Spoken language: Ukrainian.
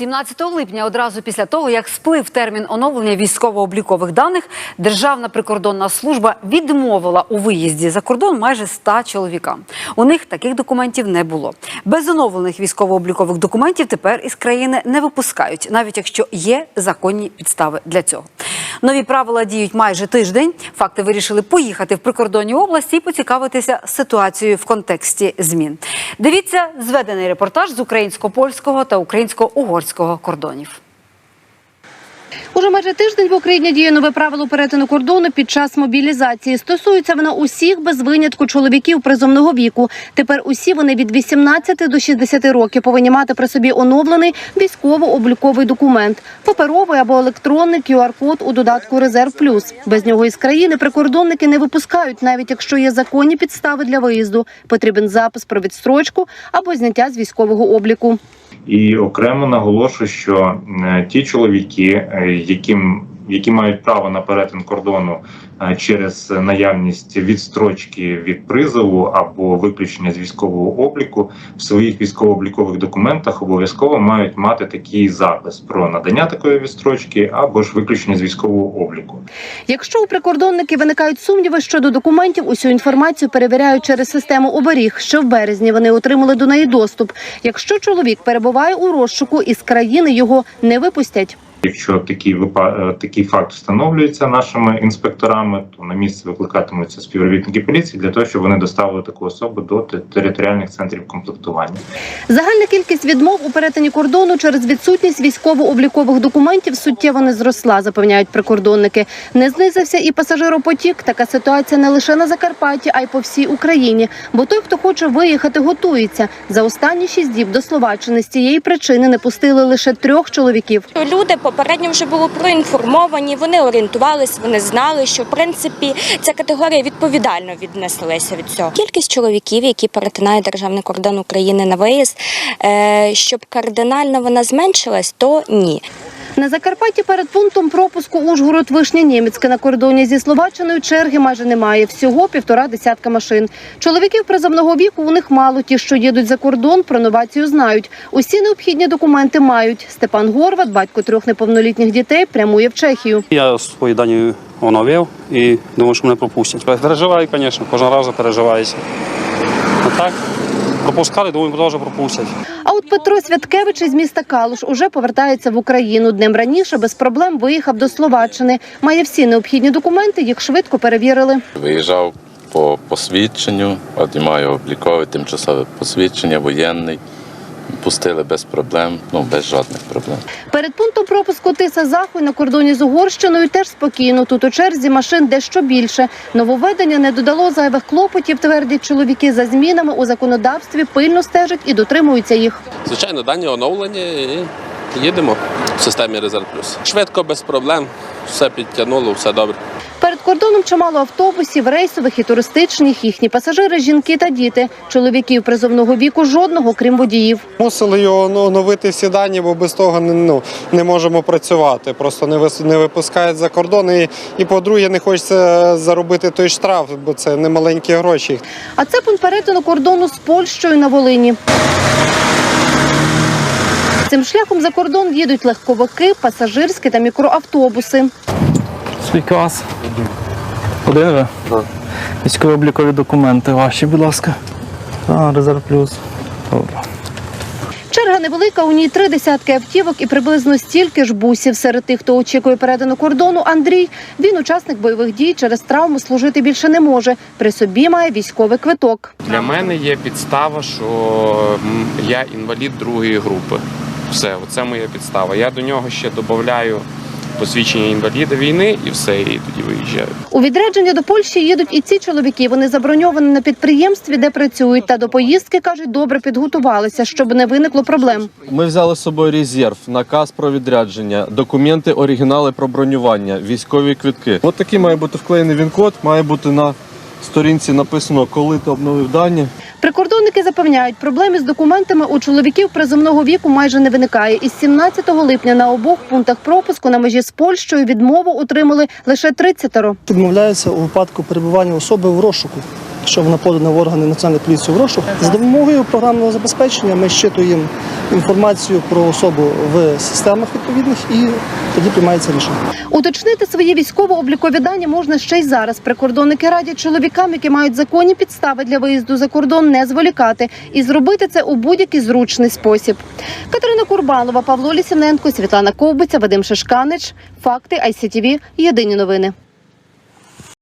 17 липня, одразу після того, як сплив термін оновлення військово-облікових даних, Державна прикордонна служба відмовила у виїзді за кордон майже 100 чоловікам. У них таких документів не було. Без оновлених військово-облікових документів тепер із країни не випускають, навіть якщо є законні підстави для цього. Нові правила діють майже тиждень. Факти вирішили поїхати в прикордонні області і поцікавитися ситуацією в контексті змін. Дивіться зведений репортаж з українсько-польського та українсько-угорського кордонів. Уже майже тиждень в Україні діє нове правило перетину кордону під час мобілізації. Стосується вона усіх без винятку чоловіків призовного віку. Тепер усі вони від 18 до 60 років повинні мати при собі оновлений військово-обліковий документ, паперовий або електронний QR-код у додатку Резерв Плюс. Без нього із країни прикордонники не випускають, навіть якщо є законні підстави для виїзду. Потрібен запис про відстрочку або зняття з військового обліку. І окремо наголошую, що е, ті чоловіки, е, яким які мають право на перетин кордону е, через наявність відстрочки від призову або виключення з військового обліку, в своїх військово-облікових документах обов'язково мають мати такий запис про надання такої відстрочки або ж виключення з військового обліку. Якщо у прикордонників виникають сумніви щодо документів, усю інформацію перевіряють через систему оберіг. Ще в березні вони отримали до неї доступ. Якщо чоловік перебуває у розшуку із країни, його не випустять. Якщо такий випа- е, такий факт встановлюється нашими інспекторами, то на місце викликатимуться співробітники поліції для того, щоб вони доставили таку особу до територіальних центрів комплектування. Загальна кількість відмов у перетині кордону через відсутність військово-облікових документів суттєво не зросла, запевняють прикордонники. Не знизився і пасажиропотік. Така ситуація не лише на Закарпатті, а й по всій Україні. Бо той, хто хоче виїхати, готується. За останні шість діб до Словаччини з цієї причини не пустили лише трьох чоловіків. Люди попередньо вже були проінформовані, вони орієнтувалися, вони знали, що в принципі ця категорія відповідально віднеслися від цього. Кількість чоловіків, які перетинають державний кордон України на виїзд, е, щоб кардинально вона зменшилась, то ні. На Закарпатті перед пунктом пропуску Ужгород Вишня Німецьке на кордоні зі Словаччиною черги майже немає. Всього півтора десятка машин. Чоловіків призовного віку у них мало. Ті, що їдуть за кордон, про новацію знають. Усі необхідні документи мають. Степан Горват, батько трьох неповнолітніх дітей, прямує в Чехію. Я свої дані оновив і думаю, що мене пропустять. Переживаю, звісно, кожен раз переживаюся. А так, пропускали, думаю, теж пропустять. А от Петро Святкевич із міста Калуш уже повертається в Україну. Днем раніше без проблем виїхав до Словаччини. Має всі необхідні документи, їх швидко перевірили. Виїжджав по посвідченню, от маю облікове тимчасове посвідчення, воєнний. Пустили без проблем, ну без жодних проблем. Перед пунктом пропуску Тиса Захуй на кордоні з Угорщиною теж спокійно. Тут у черзі машин дещо більше. Нововведення не додало зайвих клопотів, твердять чоловіки. За змінами у законодавстві пильно стежать і дотримуються їх. Звичайно, дані оновлені і їдемо в системі Резерв Плюс. Швидко, без проблем, все підтягнуло, все добре. Перед кордоном чимало автобусів, рейсових і туристичних. Їхні пасажири жінки та діти. Чоловіків призовного віку жодного, крім водіїв. Мусили його ну, оновити всі дані, бо без того не, ну, не можемо працювати. Просто не, вис- не випускають за кордон. І, і по-друге, не хочеться заробити той штраф, бо це не маленькі гроші. А це пункт перетину кордону з Польщею на Волині. Цим шляхом за кордон їдуть легковики, пасажирські та мікроавтобуси. Свій клас. Один ви? Військові облікові документи ваші, будь ласка. А, резерв плюс. Добре. Черга невелика, у ній три десятки автівок і приблизно стільки ж бусів. Серед тих, хто очікує перетину кордону, Андрій. Він учасник бойових дій, через травму служити більше не може. При собі має військовий квиток. Для мене є підстава, що я інвалід другої групи. Все, оце моя підстава. Я до нього ще додаю посвідчення інваліда війни і все, і тоді виїжджають. У відрядження до Польщі їдуть і ці чоловіки. Вони заброньовані на підприємстві, де працюють. Та до поїздки кажуть, добре підготувалися, щоб не виникло проблем. Ми взяли з собою резерв, наказ про відрядження, документи, оригінали про бронювання, військові квитки. От такий має бути вклеєний він-код, має бути на сторінці написано, коли ти обновив дані. Прикордонники запевняють, проблеми з документами у чоловіків призовного віку майже не виникає. Із 17 липня на обох пунктах пропуску на межі з Польщею відмову отримали лише 30 Відмовляються у випадку перебування особи в розшуку. Якщо вона подана в органи національної поліції в розшук. За допомогою програмного забезпечення ми щитуємо інформацію про особу в системах відповідних і тоді приймається рішення. Уточнити свої військово-облікові дані можна ще й зараз. Прикордонники радять чоловікам, які мають законні підстави для виїзду за кордон, не зволікати і зробити це у будь-який зручний спосіб. Катерина Курбанова, Павло Лісівненко, Світлана Ковбиця, Вадим Шишканич. Факти ICTV. Єдині новини.